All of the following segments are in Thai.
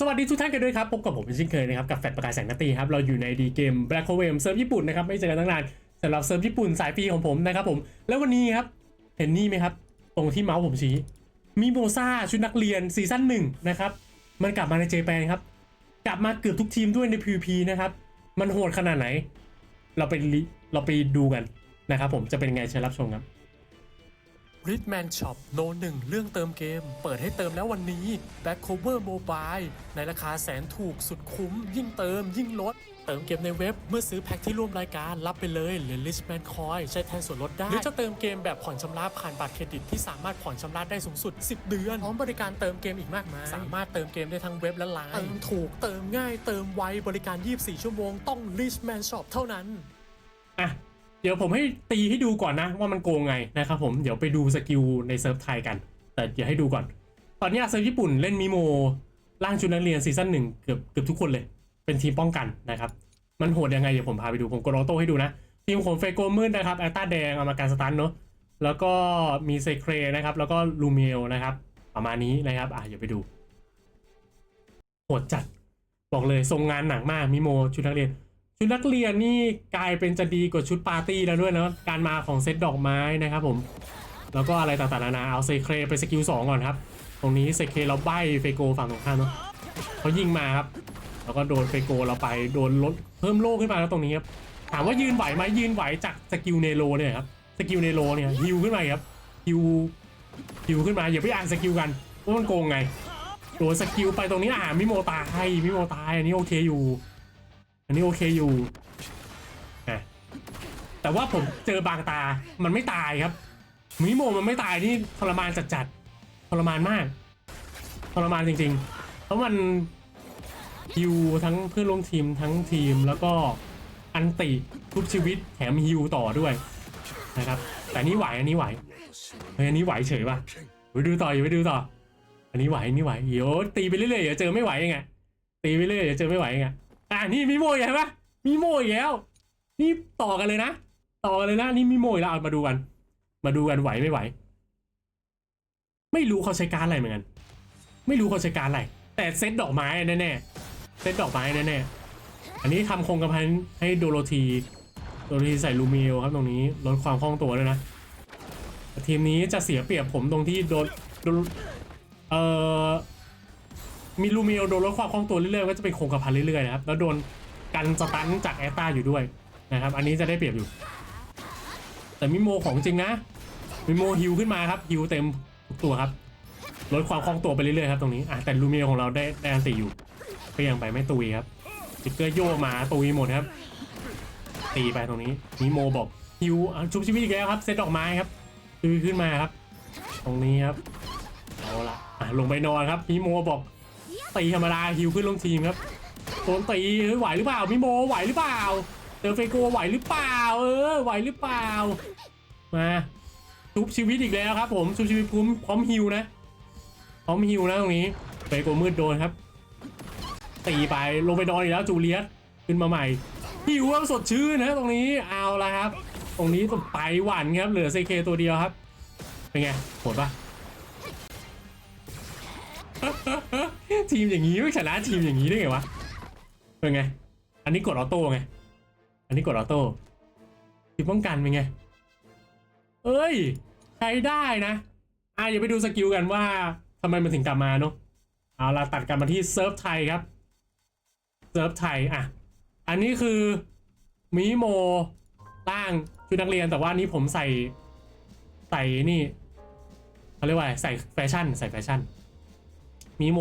สวัสดีทุกท่านกันด้วยครับ พบกับผมเป็นเช่นเคยนะครับ กับแฟดประกายแสงนาตีครับ เราอยู่ในดีเกม Black h o v e เซิร์ฟญี่ปุ่นนะครับ ไม่เจอกันตั้งนานสำหรับเซิร์ฟญี่ปุ่นสายฟรีของผมนะครับผม แล้ววันนี้ครับ เห็นนี่ไหมครับ ตรงที่เมาส์ผมชี้ มีโมซาชุดนักเรียนซีซั่นหนึ่งนะครับ มันกลับมาในเจแปนครับ กลับมาเกือบทุกทีมด้วยใน PVP นะครับ มันโหดขนาดไหน เราไปเราไปดูกันนะครับผมจะเป็นไงเชิญรับชมครับ r i d m a n Shop โนหนึ่งเรื่องเติมเกม เปิดให้เติมแล้ววันนี้ Back Cover Mobile ในราคาแสนถูกสุดคุ้ม ยิ่งเติมยิ่งลด เติมเกมในเว็บเมื่อซื้อแพ็คที่ร่วมรายการรับไปเลยหรือ Richman Coin ใช้แทนส่วนลดได้ หรือจะเติมเกมแบบผ่อนชำระผ่านบัตรเครดิตที่สามารถผ่อนชำระได้สูงสุด 10 เดือนพร้อมบริการเติมเกมอีกมากมายสามารถเติมเกมได้ทั้งเว็บและไลน์เติมถูกเติมง่ายเติมไวบริการ 24 ชั่วโมงต้อง Richman Shop เท่านั้นอะ เดี๋ยวผมให้ตีให้ดูก่อนนะว่ามันโกงไงนะครับผมเดี๋ยวไปดูสกิลในเซิร์ฟไทยกัน แต่เดี๋ยวให้ดูก่อน ตอนนี้เซิร์ฟญี่ปุ่นเล่นมิโมร่างชุดนักเรียนซีซั่นหนึ่งเกือบเกือบทุกคนเลย เป็นทีมป้องกันนะครับ มันโหดยังไงเดี๋ยวผมพาไปดูผมกดออโต้ให้ดูนะ ทีมของเฟโกมืดนะครับแอตตาแดงเอามาการสตันเนาะแล้วก็มีเซเครนะครับ แล้วก็ลูเมลนะครับ ประมาณนี้นะครับอะเดี๋ยวไปดูโหดจัดบอกเลยทรงงานหนักมากมิโมชุดนักเรียน ชุดนักเรียนนี่กลายเป็นจะดีกว่าชุดปาร์ตี้แล้วด้วยเนาะการมาของเซตดอกไม้นะครับผม แล้วก็อะไรต่างๆนานาเอาเซเครไปสกิลสองก่อนครับ ตรงนี้เซเคเราใบเฟโกฝั่งตรงข้ามเนาะเขายิงมาครับ แล้วก็โดนเฟโกเราไปโดนลดเพิ่มโล่ขึ้นมาแล้วตรงนี้ครับถามว่ายืนไหวไหมยืนไหวจากสกิลเนโรเนี่ยครับสกิลเนโรเนี่ยฮิวขึ้นมาครับฮิวฮิวขึ้นมาอย่าไปอ่านสกิลกันว่ามันโกงไงโดนสกิลไปตรงนี้อ่ามิโมตายมิโมตายอันนี้โอเคอยู่ อันนี้โอเคอยู่นะแต่ว่าผมเจอบางตา มันไม่ตายครับมิโมมันไม่ตายนี่ทรมานจัดๆทรมานมากทรมานจริงๆ เพราะมันฮิวทั้งเพื่อนร่วมทีมทั้งทีมแล้วก็อันติทุกชีวิตแถมฮิวต่อด้วยนะครับ แต่นี่ไหวอันนี้ไหวเฮ้ยอันนี้ไหวเฉยป่ะไปดูต่ออยู่ไปดูต่อ อันนี้ไหวอันนี้ไหวเดี๋ยวตีไปเรื่อยๆเดี๋ยวเจอไม่ไหวยังไงตีไปเรื่อยเดี๋ยวเจอไม่ไหวยังไง อะนี่มีโมยเห็นปะมีโมยแล้ว นี่ต่อกันเลยนะ ต่อกันเลยนะ นี่มีโมยแล้วเอามาดูกัน มาดูกันไหวไม่ไหว ไม่รู้เขาใช้การอะไรเหมือนกัน ไม่รู้เขาใช้การอะไร แต่เซตดอกไม้แน่ๆ เซตดอกไม้แน่ๆ อันนี้ทำโคงกระพันให้โดโรธีโดโรธีใส่ลูมิโอครับตรงนี้ลดความคล่องตัวด้วยนะทีมนี้จะเสียเปรียบผมตรงที่โดนโดนเอ่อ มีลูมิโอโดนลดความคล่องตัวเรื่อยๆก็จะเป็นโครงกระพันเรื่อยๆนะครับแล้วโดนกันสตันจากแอตตาอยู่ด้วยนะครับ อันนี้จะได้เปรียบอยู่ แต่มิโมของจริงนะมิโมฮิวขึ้นมาครับฮิวเต็มตัวครับลดความคล่องตัวไปเรื่อยๆครับตรงนี้อะแต่ลูเมียของเราได้ได้อันติอยู่ก็ยังไปไม่ตุยครับติ๊กเกอร์โยมาตุยหมดครับ ตีไปตรงนี้มิโมบอกฮิวอะชุบชีวิตอีกแล้วครับเซตดอกไม้ครับตุยขึ้นมาครับ ตรงนี้ครับเอาละอะลงไปนอนครับมิโมบอก ตีธรรมดาฮิวขึ้นลงทีมครับโดนตีเฮ้ยไหวหรือเปล่ามิโมไหวหรือเปล่าเจอเฟโกไหวหรือเปล่า เออไหวหรือเปล่ามาชุบชีวิตอีกแล้วครับผมชุบชีวิตพร้อมพร้อมฮิวนะพร้อมฮิวนะตรงนี้เฟโกมืดโดนครับ ตีไปลงไปนอนอีกแล้วจูเลียสขึ้นมาใหม่ฮิวแล้วสดชื่นนะตรงนี้เอาละครับ ตรงนี้ต้องไปหวันครับเหลือเซเคตัวเดียวครับเป็นไงโหดปะ ทีมอย่างนี้ไม่ชนะทีมอย่างนี้ได้ไงวะเป็นไง อันนี้กดออโต้ไง อันนี้กดออโต้ทีป้องกันเป็นไง เอ้ย ใช้ได้นะ อะอย่าไปดูสกิลกันว่าทำไมมันถึงกลับมาเนาะ เอาละตัดกลับมาที่เซิร์ฟไทยครับ เซิร์ฟไทย อะ อันนี้คือมิโมร่างชุดนักเรียนแต่ว่านี้ผมใส่ ใส่นี่เขาเรียกว่าใส่แฟชั่น ใส่แฟชั่น มิโม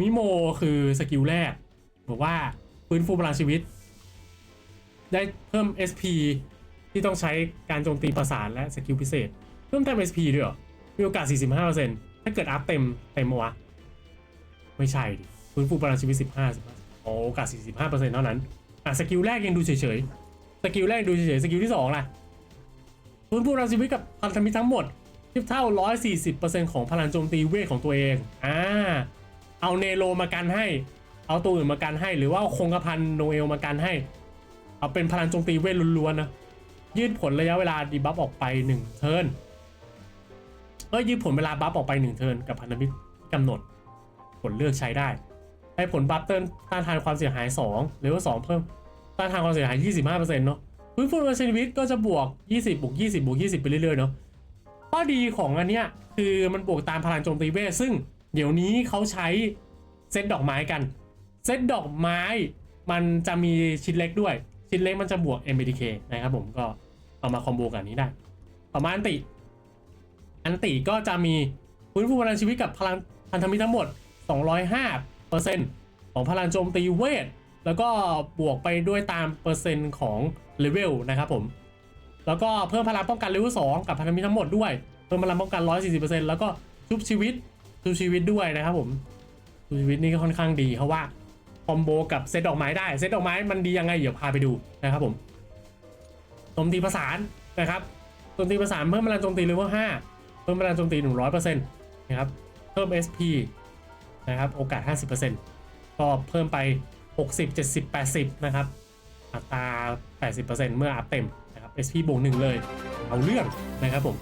มิโมคือสกิลแรก บอกว่าฟื้นฟูพลังชีวิต ได้เพิ่ม SP ที่ต้องใช้การโจมตีประสานและสกิลพิเศษ เพิ่มแต้ม SP ด้วยเหรอ มีโอกาส 45%ถ้าเกิดอัพเต็มเต็มวะ ไม่ใช่ดิฟื้นฟูพลังชีวิต 15 15อ๋อโอกาส 45%เท่านั้น อะสกิลแรกยังดูเฉยๆ สกิลแรกดูเฉยๆ สกิลที่2ล่ะฟื้นฟูพลังชีวิตกับพันธมิตรทั้งหมด ทียบเท่า 140%ของพลังโจมตีเวทของตัวเอง อ่า เอาเนโรมากันให้ เอาตัวอื่นมากันให้ หรือว่าเอาคงกระพันโนเอลมากันให้ เอาเป็นพลังโจมตีเวทล้วนๆนะ ยืดผลระยะเวลาดีบัฟออกไป 1 เทิร์น เอ้ยยืดผลเวลาบัฟออกไป 1 เทิร์นกับพันธมิตรกำหนด ผลเลือกใช้ได้ ให้ผลบัฟเติมต้านทานความเสียหาย2เลเวล2เพิ่ม ต้านทานความเสียหาย 25%เนาะฟื้นฟูประสิทธิชีวิตก็จะบวก 20บวก20บวก20 ไปเรื่อยๆเนาะ ข้อดีของอันเนี้ยคือมันบวกตามพลังโจมตีเวทซึ่งเดี๋ยวนี้เขาใช้เซตดอกไม้กัน เซตดอกไม้มันจะมีชิ้นเล็กด้วย ชิ้นเล็กมันจะบวก MBTK นะครับผมก็เอามาคอมโบกันนี้ได้ต่อมาอันติ อันติก็จะมีฟื้นฟูพลังชีวิตกับพลังพันธมิตรทั้งหมด 205%ของพลังโจมตีเวท แล้วก็บวกไปด้วยตามเปอร์เซ็นต์ของเลเวลนะครับผม แล้วก็เพิ่มพลังป้องกันเลเวล2กับพันธมิตรทั้งหมดด้วย เพิ่มพลังป้องกัน 140%แล้วก็ชุบชีวิตชุบชีวิตด้วยนะครับผมชุบชีวิตนี่ก็ค่อนข้างดีเพราะว่าคอมโบกับเซตดอกไม้ได้ เซตดอกไม้มันดียังไงเดี๋ยวพาไปดูนะครับผมโจมตีประสานนะครับโจมตีประสานเพิ่มพลังโจมตีเลเวล5เพิ่มพลังโจมตี 100%นะครับ เพิ่ม SP นะครับ โอกาส 50%ก็เพิ่มไป 60 70 80 นะครับ อัตรา 80%เมื่ออัพเต็มนะครับ SP บวกหนึ่งเลย เอาเรื่องนะครับผม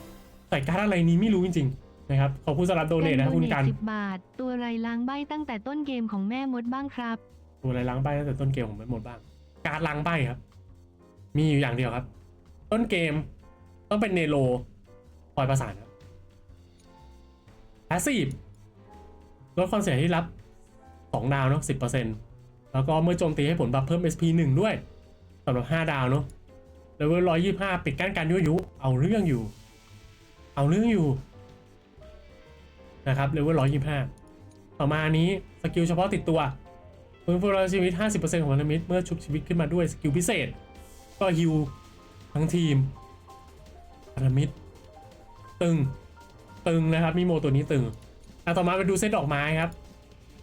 ใส่การดอะไรนี้ไม่รู้จริงๆนะครับขอบคุณสำหรับโดเนทนะครับคุณกันสิบบาท ตัวไรล้างใบตั้งแต่ต้นเกมของแม่มดบ้างครับ ตัวอะไรล้างใบตั้งแต่ต้นเกมผมไม่หมดบ้าง การดล้างใบครับ มีอยู่อย่างเดียวครับ ต้นเกมต้องเป็นเนโรคอยประสานครับแพสซีฟลดความเสี่ยงที่รับ 2 ดาวเนาะ10%แล้วก็เมื่อโจมตีให้ผลบัฟเพิ่ม SP 1 ด้วย สำหรับ5ดาวเนาะเลเวล125ปิดกั้นการยั่วยุ เอาเรื่องอยู่ เอาเรื่องอยู่ นะครับเลเวล125ต่อมาอันนี้สกิลเฉพาะติดตัวฟื้นฟูพลังชีวิต 50%ของพันธมิตรเมื่อชุบชีวิตขึ้นมาด้วยสกิลพิเศษ ก็ฮิวทั้งทีมพันธมิตร ตึง ตึงนะครับ มีโมตัวนี้ตึงอะต่อมาไปดูเซตดอกไม้ครับ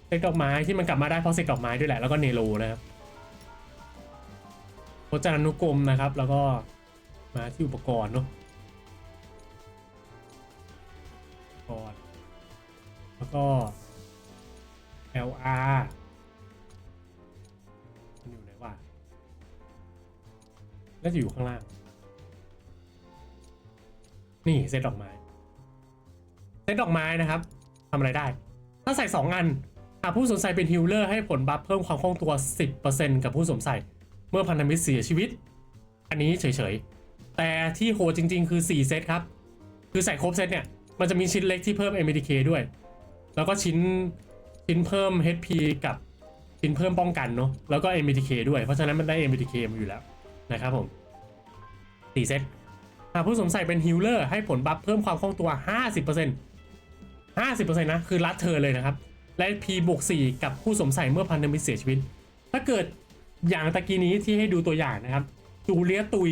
เซตดอกไม้ที่มันกลับมาได้เพราะเซตดอกไม้ด้วยแหละแล้วก็เนโรนะครับ จนานุกรมนะครับ แล้วก็มาที่อุปกรณ์เนาะกรณ์แล้วก็ LR มันอยู่ไหนวะน่าจะอยู่ข้างล่าง นี่เซตดอกไม้ เซตดอกไม้นะครับทำอะไรได้ ถ้าใส่ 2 อันหากผู้สวมใส่เป็นฮิลเลอร์ให้ผลบัฟเพิ่มความคล่องตัว 10%กับผู้สวมใส่ มื่อพันธมิตรเสียชีวิต อันนี้เฉยๆ แต่ที่โหดจริง ๆ คือ 4 เซตครับ คือใส่ครบเซตเนี่ย มันจะมีชิ้นเล็กที่เพิ่ม MDK ด้วย แล้วก็ชิ้นชิ้นเพิ่ม HP กับชิ้นเพิ่มป้องกันเนาะแล้วก็ MDK ด้วย เพราะฉะนั้นมันได้ MDK มาอยู่แล้วนะครับผม4เซตหากผู้สวมใส่เป็นฮิลเลอร์ให้ผลบัฟเพิ่มความคล่องตัว 50% 50%นะ คือรัดเธอเลยนะครับ และ P บวก4กับผู้สวมใส่เมื่อพันธมิตรเสียชีวิต ถ้าเกิด อย่างตะกี้นี้ที่ให้ดูตัวอย่างนะครับจูเลียตุย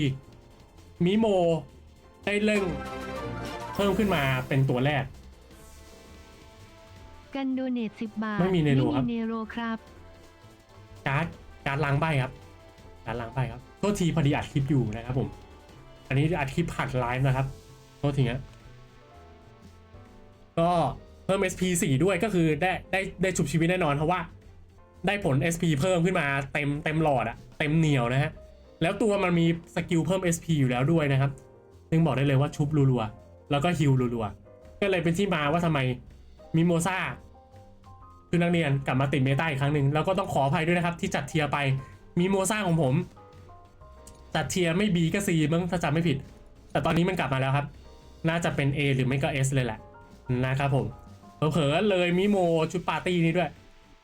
มิโม ได้เร่งเพิ่มขึ้นมาเป็นตัวแรก กันโดเนทสิบบาทไม่มีเนโรครับไม่มีเนโรครับการ์ดการ์ดล้างใบครับการดล้างใบครับโทษทีพอดีอัดคลิปอยู่นะครับผม อันนี้อัดคลิปผ่านไลฟ์นะครับโทษทีนะก็เพิ่ม SP 4 ด้วยก็คือได้ได้ได้ชุบชีวิตแน่นอนเพราะว่า ได้ผล SP เพิ่มขึ้นมาเต็มเต็มหลอดอะเต็มเหนียวนะฮะ แล้วตัวมันมีสกิลเพิ่ม SP อยู่แล้วด้วยนะครับ ซึ่งบอกได้เลยว่าชุบรัวๆ แล้วก็ฮิลรัวๆ ก็เลยเป็นที่มาว่าทำไมมิโมซาคือนักเรียนกลับมาติดเมตาอีกครั้งหนึ่งแล้วก็ต้องขออภัยด้วยนะครับ ที่จัดเทียไปมิโมซาของผม จัดเทียไม่ B ก็ C มั้งถ้าจำไม่ผิด แต่ตอนนี้มันกลับมาแล้วครับ น่าจะเป็น A หรือไม่ก็ S เลยแหละนะครับผมเผลอๆเลยมิโมชุดปาร์ตี้นี้ด้วย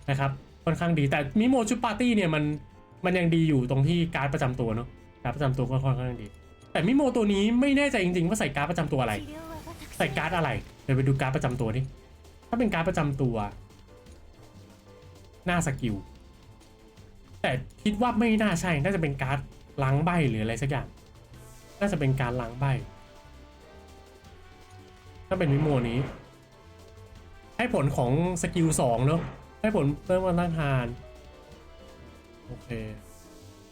นะครับ ค่อนข้างดีแต่มิโมชุดปาร์ตี้เนี่ยมันมันยังดีอยู่ตรงที่การ์ดประจำตัวเนาะการ์ดประจำตัวก็ค่อนข้างดี แต่มิโมตัวนี้ไม่แน่ใจจริงๆว่าใส่การ์ดประจำตัวอะไร ใส่การ์ดอะไรเดี๋ยวไปดูการ์ดประจำตัวดิถ้าเป็นการ์ดประจำตัว หน้าสกิลแต่คิดว่าไม่น่าใช่น่าจะเป็นการ์ดล้างใบหรืออะไรสักอย่าง น่าจะเป็นการล้างใบ ถ้าเป็นวิโมนี้ ให้ผลของสกิลสองเนอะ ให้ผลเพิ่มความต้านทาน โอเค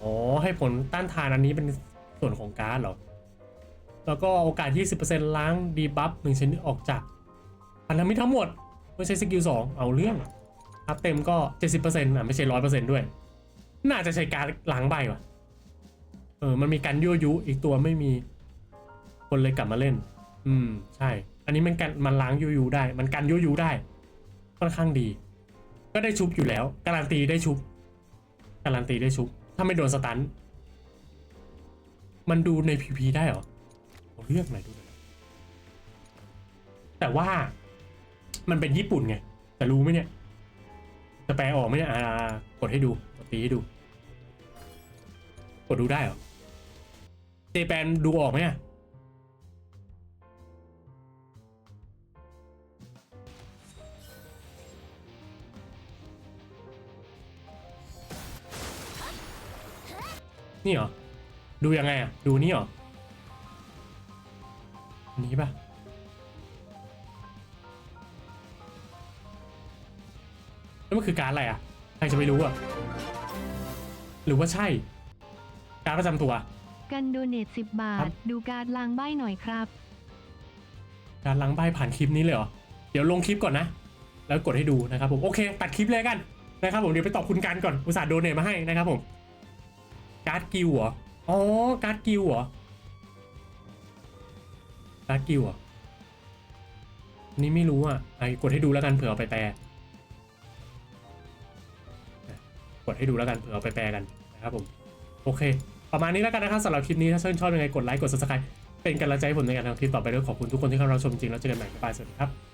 อ๋อ ให้ผลต้านทานอันนี้เป็นส่วนของการ์ดเหรอ แล้วก็โอกาส 20%ล้างดีบัฟหนึ่งชนิดออกจากพันธมิตรทั้งหมดไม่ใช่สกิลสองเอาเรื่องอัพเต็มก็ 70%อะไม่ใช่100%ด้วย น่าจะใช้การล้างใบว่ะ เออ มันมีการยั่วยุอีกตัวไม่มี คนเลยกลับมาเล่น อืม ใช่ อันนี้มันกันมันล้างยั่วยุได้ มันกันยั่วยุได้ ค่อนข้างดี ก็ได้ชุบอยู่แล้ว การันตีได้ชุบ การันตีได้ชุบ ถ้าไม่โดนสตัน มันดูในพีพีได้เหรอผมเลือกหน่อยดูหน่อยแต่ว่ามันเป็นญี่ปุ่นไง แต่รู้ไหมเนี่ย จะแปลออกไหมเนี่ยอ่ากดให้ดู กดตีให้ดู กดดูได้เหรอ เจแปนดูออกไหมอะ นี่เหรอ ดูยังไงอะ ดูนี่เหรออันนี้ปะแล้วมันคือการดอะไรอะ ใครจะไปรู้อะ หรือว่าใช่ การดประจำตัว กันโดเนท10บาครัทบดูการล้างใบหน่อยครับ การล้างใบผ่านคลิปนี้เลยเหรอ เดี๋ยวลงคลิปก่อนนะ แล้วกดให้ดูนะครับผม โอเค ตัดคลิปเลยกันนะครับผมเดี๋ยวไปตอบคุณกันก่อน อุตส่าห์โดเนทมาให้นะครับผม การ์ดกิลเหรอ อ๋อ การ์ดกิลเหรอ การ์ดกิลเหรอ นี่ไม่รู้อะไอ้กดให้ดูแล้วกันเผื่อเอาไปแปล กดให้ดูแล้วกันเผื่อเอาไปแปลกันนะครับผม โอเค ประมาณนี้แล้วกันนะครับสำหรับคลิปนี้ถ้าชื่นชอบยังไงกดไลค์กด subscribe เป็นกำลังใจให้ผมในการทำคลิปต่อไปด้วยขอบคุณทุกคนที่เข้ารับชมจริงแล้วเจอกันใหม่บ๊ายบายสวัสดีครับ